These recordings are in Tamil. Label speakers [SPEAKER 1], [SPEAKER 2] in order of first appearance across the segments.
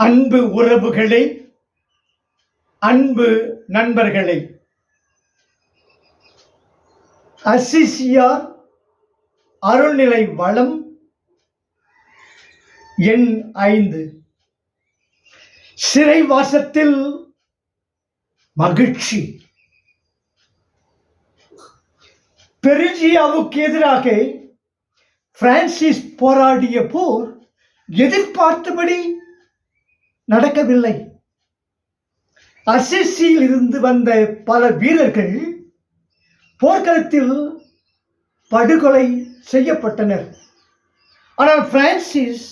[SPEAKER 1] அன்பு உறவுகளே அன்பு நண்பர்களே. அசிசியார் அருள்நிலை வளம் எண் ஐந்து. சிறைவாசத்தில் மகிழ்ச்சி. பெருஜியாவுக்கு எதிராக பிரான்சிஸ் போராடிய போர் எதிர்பார்த்தபடி நடக்கவில்லை. அசிசியில் இருந்து வந்த பல வீரர்கள் போர்க்களத்தில் படுகொலை செய்யப்பட்டனர். ஆனால் பிரான்சிஸ்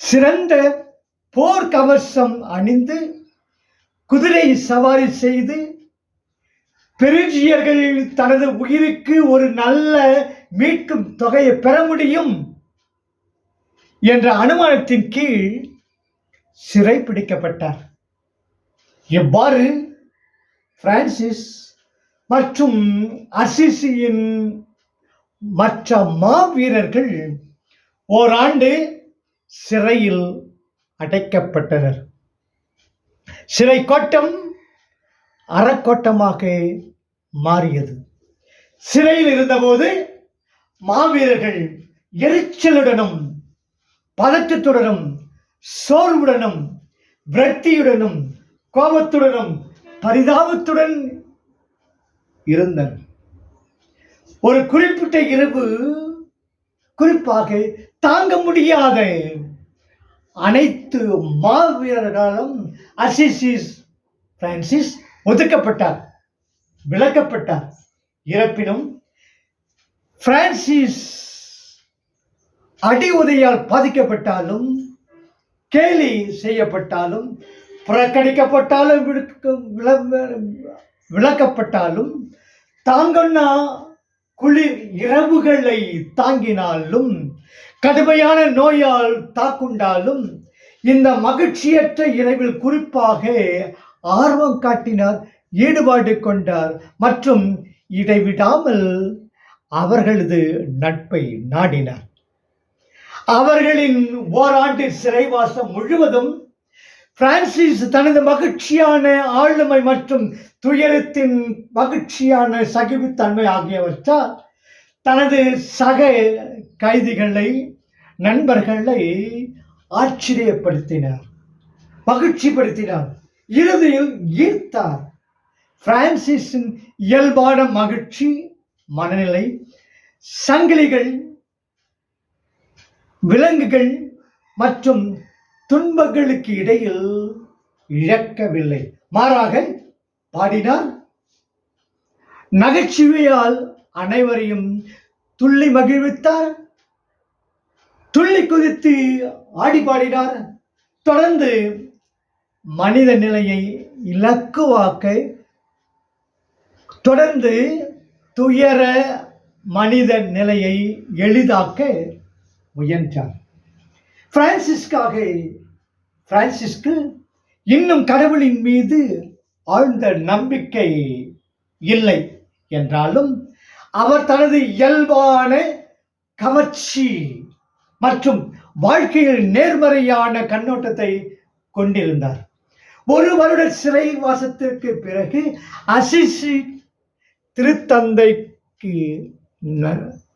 [SPEAKER 1] சிறந்த போர் கவசம் அணிந்து குதிரை சவாரி செய்து பெருஜியர்கள் தனது உயிருக்கு ஒரு நல்ல மீட்கும் தொகையை பெற முடியும் என்ற அனுமானத்தின் கீழ் சிறை பிடிக்கப்பட்டார் எவ்வாறு? பிரான்சிஸ் மற்றும் அசிசியின் மற்ற மாவீரர்கள் ஓராண்டு சிறையில் அடைக்கப்பட்டனர். சிறை கோட்டம் அறக்கோட்டமாக மாறியது. சிறையில் இருந்தபோது மாவீரர்கள் எரிச்சலுடனும் பதற்றத்துடனும் சோர்வுடனும் விரக்தியுடனும் கோபத்துடனும் பரிதாபத்துடன் இருந்தனர் ஒரு குறிப்பிட்ட இரவு குறிப்பாக தாங்க முடியாத அனைத்து மாவீரர்களாலும் அசிசிஸ் பிரான்சிஸ் ஒதுக்கப்பட்டார் விளக்கப்பட்டார் இருப்பினும் பிரான்சிஸ் அடி உதையால் பாதிக்கப்பட்டாலும் கேலி செய்யப்பட்டாலும் புறக்கணிக்கப்பட்டாலும் விளக்கப்பட்டாலும் தாங்கன்னா குளிர் இரவுகளை தாங்கினாலும் கடுமையான நோயால் தாக்குண்டாலும் இந்த மகிழ்ச்சியற்ற இரவில் குறிப்பாக ஆர்வம் காட்டினார் ஈடுபாடு கொண்டார். மற்றும் இடைவிடாமல் அவர்களது நட்பை நாடினார். அவர்களின் ஓராண்டு சிறைவாசம் முழுவதும் பிரான்சிஸ் தனது மகிழ்ச்சியான ஆளுமை மற்றும் துயரத்தின் மகிழ்ச்சியான சகிப்புத்தன்மை ஆகியவற்றால் தனது சக கைதிகளை நண்பர்களை ஆச்சரியப்படுத்தினார் மகிழ்ச்சிப்படுத்தினார். இறுதியில் ஈர்த்தார். பிரான்சிஸின் இயல்பான மகிழ்ச்சி மனநிலை சங்கிலிகள் விலங்குகள் மற்றும் துன்பங்களுக்கு இடையில் இழக்கவில்லை. மாறாக பாடினார் நகைச்சுவையால் அனைவரையும் துள்ளி மகிழ்வித்தார். துள்ளி குதித்து ஆடி பாடினார். தொடர்ந்து மனித நிலையை இலக்குவாக்க தொடர்ந்து துயர மனித நிலையை எளிதாக்க முயன்றார். பிரான்சிஸ்காக பிரான்சிஸ்க்கு இன்னும் கடவுளின் மீது ஆழ்ந்த நம்பிக்கை இல்லை என்றாலும் அவர் தனது இயல்பான கவர்ச்சி மற்றும் வாழ்க்கையில் நேர்மறையான கண்ணோட்டத்தை கொண்டிருந்தார். ஒரு வருட சிறைவாசத்திற்கு பிறகு அசிசி திருத்தந்தைக்கு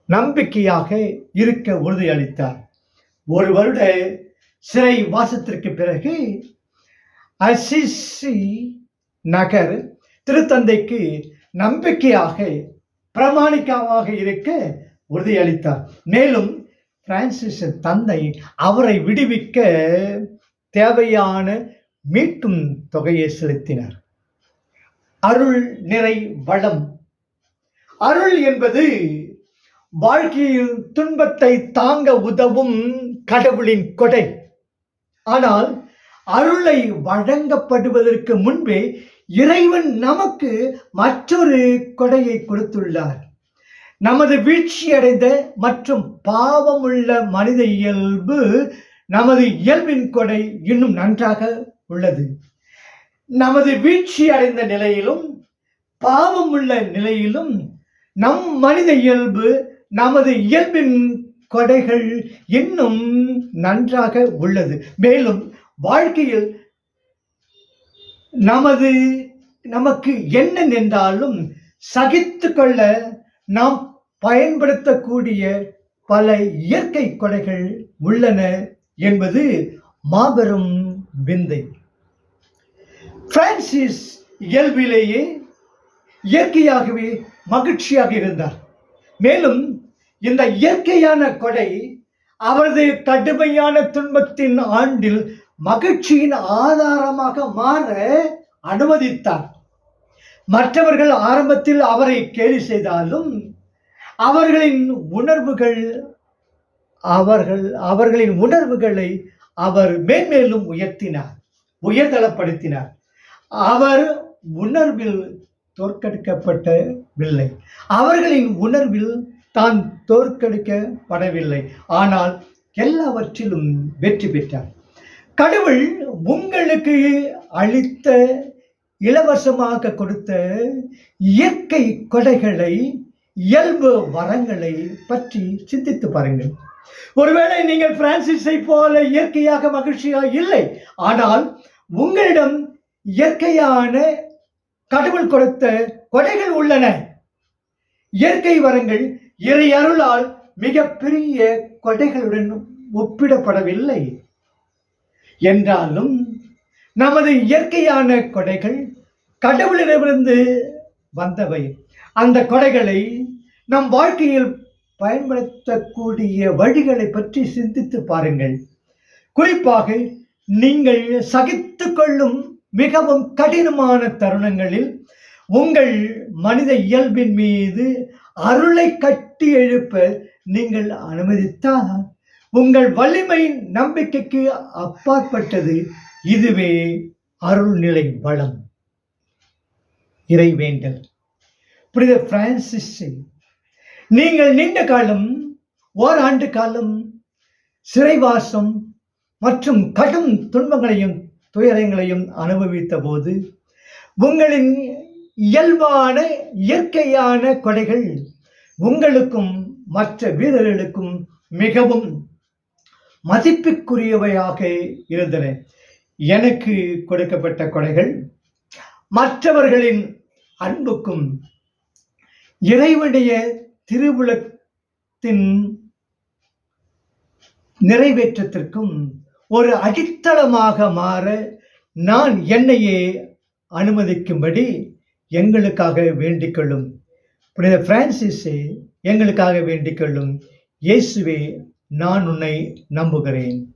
[SPEAKER 1] நம்பிக்கையாக இருக்க உறுதியளித்தார் ஒரு வருட சிறை வாசத்திற்கு பிறகு அசிசி நகர் திருத்தந்தைக்கு நம்பிக்கையாக பிரமாணிக்காவாக இருக்க உறுதியளித்தார் மேலும் பிரான்சிஸ் தந்தை அவரை விடுவிக்க தேவையான மீட்டும் தொகையை செலுத்தினார். அருள் நிறை வளம். அருள் என்பது வாழ்க்கையில் துன்பத்தை தாங்க உதவும் கடவுளின் கொடை. ஆனால் அருளை வழங்கப்படுவதற்கு முன்பே இறைவன் நமக்கு மற்றொரு கொடையை கொடுத்துள்ளார். நமது வீழ்ச்சியடைந்த மற்றும் பாவமுள்ள மனித இயல்பு நமது இயல்பின் கொடை இன்னும் நன்றாக உள்ளது. நமது வீழ்ச்சி அடைந்த நிலையிலும் பாவமுள்ள நிலையிலும் நம் மனித இயல்பு நமது இயல்பின் கொடைகள் இன்னும் நன்றாக உள்ளது. மேலும் வாழ்க்கையில் நமது நமக்கு என்ன நின்றாலும் சகித்து கொள்ள நாம் பயன்படுத்தக்கூடிய பல இயற்கை கொடைகள் உள்ளன என்பது மாபெரும் விந்தை. பிரான்சிஸ் இயல்பிலேயே இயற்கையாகவே மகிழ்ச்சியாக இருந்தார். மேலும் இந்த இயற்கையான கொடை அவரது கடுமையான துன்பத்தின் ஆண்டில் மகிழ்ச்சியின் ஆதாரமாக மாற அனுமதித்தார். மற்றவர்கள் ஆரம்பத்தில் அவரை கேலி செய்தாலும் அவர்களின் உணர்வுகள் அவர்கள் அவர்களின் உணர்வுகளை அவர் மேன்மேலும் உயர்த்தினார் உயர்தளப்படுத்தினார். அவர் உணர்வில் தோற்கடிக்கப்படவில்லை அவர்களின் உணர்வில் தான் தோற்கடிக்கப்படவில்லை. ஆனால் எல்லாவற்றிலும் வெற்றி பெற்றார். கடவுள் உங்களுக்கு அளித்த இலவசமாக கொடுத்த இயற்கை கொடைகளை இயல்பு வரங்களை பற்றி சிந்தித்து பாருங்கள். ஒருவேளை நீங்கள் பிரான்சிஸை போல இயற்கையாக மகிழ்ச்சியாக இல்லை. ஆனால் உங்களிடம் இயற்கையான கடவுள் கொடுத்த கொடைகள் உள்ளன. இயற்கை வரங்கள் இறை அருளால் மிகப்பெரிய கொடைகளுடன் ஒப்பிடப்படவில்லை. என்றாலும் நமது இயற்கையான கொடைகள் கடவுளிடமிருந்து வந்தவை. அந்த கொடைகளை நம் வாழ்க்கையில் பயன்படுத்தக்கூடிய வழிகளை பற்றி சிந்தித்து பாருங்கள். குறிப்பாக நீங்கள் சகித்து கொள்ளும் மிகவும் கடினமான தருணங்களில் உங்கள் மனித இயல்பின் மீது அருளை கட்டி எழுப்ப நீங்கள் அனுமதித்தால் உங்கள் வலிமை நம்பிக்கைக்கு அப்பாற்பட்டது இதுவே அருள்நிலை வளம். இறைவேண்டல் புனித பிரான்சிஸ் நீங்கள் நீண்ட காலம் ஓராண்டு காலம் சிறைவாசம் மற்றும் கடும் துன்பங்களையும் துயரங்களையும் அனுபவித்த போது உங்களின் இயல்பான இயற்கையான கொடைகள் உங்களுக்கும் மற்ற வீரர்களுக்கும் மிகவும் மதிப்புக்குரியவையாக இருந்தன. எனக்கு கொடுக்கப்பட்ட கொடைகள் மற்றவர்களின் அன்புக்கும் இறைவனுடைய திருவுளத்தின் நிறைவேற்றத்திற்கும் ஒரு அடித்தளமாக மாற நான் என்னையே அனுமதிக்கும்படி எங்களுக்காக வேண்டிக்கொள்ளும். புனித பிரான்சிஸே எங்களுக்காக வேண்டிக்கொள்ளும். இயேசுவே நான் உன்னை நம்புகிறேன்.